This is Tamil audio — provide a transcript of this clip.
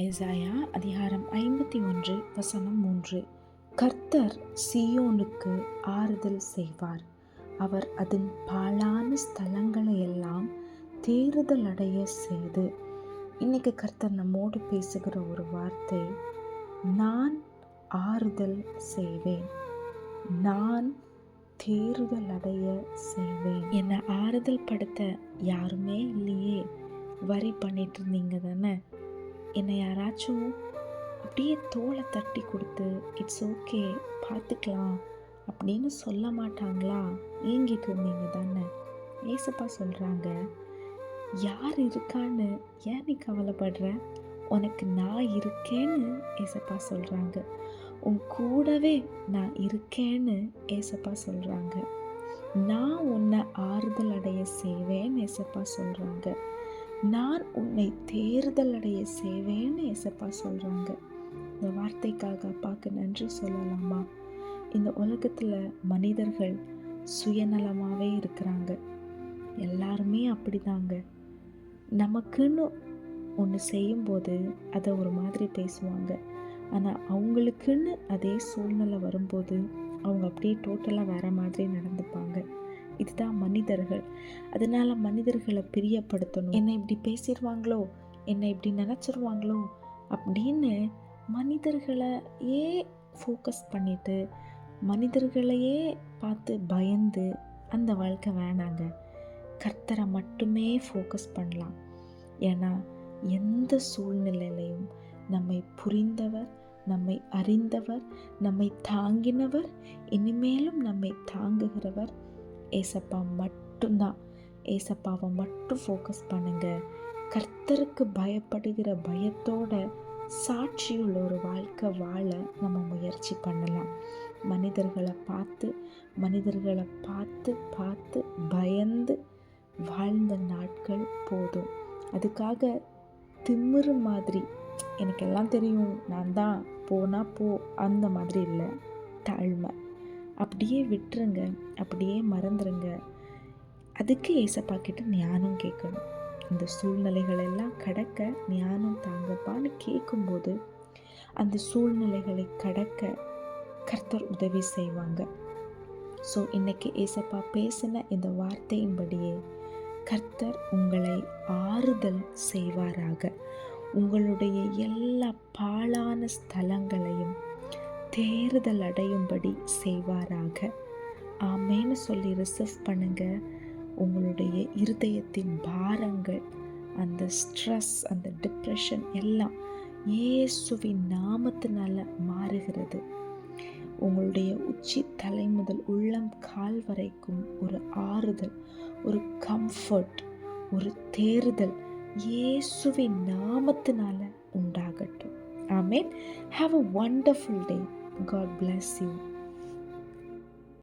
எசாயா அதிகாரம் ஐம்பத்தி ஒன்று வசனம் மூன்று. கர்த்தர் சியோனுக்கு ஆறுதல் செய்வார். அவர் அதன் பாழான ஸ்தலங்களை எல்லாம் தேறுதல் அடைய செய்து. இன்னைக்கு கர்த்தர் நம்மோடு பேசுகிற ஒரு வார்த்தை நான் ஆறுதல் செய்வேன். நான் தேறுதல் அடைய செய்வேன். என்னை ஆறுதல் படுத்த யாருமே இல்லையே? வரி பண்ணிட்டு இருந்தீங்க தானே? என்னை யாராச்சும் அப்படியே தோலை தட்டி கொடுத்து இட்ஸ் ஓகே பார்த்துக்கலாம் அப்படின்னு சொல்ல மாட்டாங்களா? ஏங்கிட்டு இருந்தீங்க தானே? ஏசப்பா சொல்கிறாங்க யார் இருக்கான்னு ஏன் நீ கவலைப்படுற? உனக்கு நான் இருக்கேன்னு ஏசப்பா சொல்கிறாங்க உன் கூடவே நான் இருக்கேன்னு ஏசப்பா சொல்கிறாங்க நான் உன்னை ஆறுதல் அடைய செய்வேன்னு ஏசப்பா சொல்கிறாங்க நான் உன்னை தேர்தல் அடைய செய்வேன்னு ஏசப்பா சொல்கிறாங்க இந்த வார்த்தைக்காக அப்பாவுக்கு நன்றி சொல்லலாமா? இந்த உலகத்தில் மனிதர்கள் சுயநலமாகவே இருக்கிறாங்க. எல்லாருமே அப்படிதாங்க. நமக்குன்னு ஒன்று செய்யும்போது அதை ஒரு மாதிரி பேசுவாங்க. ஆனால் அவங்களுக்குன்னு அதே சூழ்நிலை வரும்போது அவங்க அப்படியே டோட்டலாக வேறு மாதிரி நடந்துப்பாங்க. இதுதான் மனிதர்கள். அதனால் மனிதர்களை பிரியப்படுத்தணும். என்னை இப்படி பேசிடுவாங்களோ என்னை இப்படி நினச்சிருவாங்களோ? அப்படின்னு மனிதர்களையே ஃபோக்கஸ் பண்ணிட்டு மனிதர்களையே பார்த்து பயந்து அந்த வாழ்க்கை வேணாங்க. கர்த்தரை மட்டுமே ஃபோக்கஸ் பண்ணலாம். ஏன்னா எந்த சூழ்நிலையிலையும் நம்மை புரிந்தவர் நம்மை அறிந்தவர் நம்மை தாங்கினவர் இனிமேலும் நம்மை தாங்குகிறவர் ஏசப்பா மட்டும்தான். ஏசப்பாவை மட்டும் ஃபோக்கஸ் பண்ணுங்கள் கர்த்தருக்கு பயப்படுகிற பயத்தோட சாட்சியுள்ள ஒரு வாழ்க்கை வாழ நம்ம முயற்சி பண்ணலாம். மனிதர்களை பார்த்து மனிதர்களை பார்த்து பார்த்து பயந்து வாழ்ந்த நாட்கள் போதும். அதுக்காக திமிரு மாதிரி எனக்கெல்லாம் தெரியும் நான் தான் போனால் போ அந்த மாதிரி இல்லை. தாழ்மை. அப்படியே விட்டுருங்க அப்படியே மறந்துடுங்க அதுக்கு ஏசப்பா கிட்ட ஞானம் கேட்கணும். இந்த சூழ்நிலைகளெல்லாம் கடக்க ஞானம் தாங்கப்பான்னு கேட்கும்போது அந்த சூழ்நிலைகளை கடக்க கர்த்தர் உதவி செய்வாங்க. ஸோ இன்னைக்கு ஏசப்பா பேசின இந்த வார்த்தையின்படியே கர்த்தர் உங்களை ஆறுதல் செய்வாராக. உங்களுடைய எல்லா பாழான ஸ்தலங்களையும் தேறுதல் அடையும்படி செய்வாராக. ஆமேன்னு சொல்லி ரிசர்வ் பண்ணுங்க. உங்களுடைய இருதயத்தின் பாரங்கள் அந்த ஸ்ட்ரெஸ் அந்த டிப்ரெஷன் எல்லாம் இயேசுவின் நாமத்தினால மாறுகிறது. உங்களுடைய உச்சி தலை முதல் உள்ளம் கால் வரைக்கும் ஒரு ஆறுதல் ஒரு கம்ஃபர்ட் ஒரு தேறுதல் இயேசுவின் நாமத்தினால உண்டாகட்டும். ஆமேன். Have a wonderful day God bless you.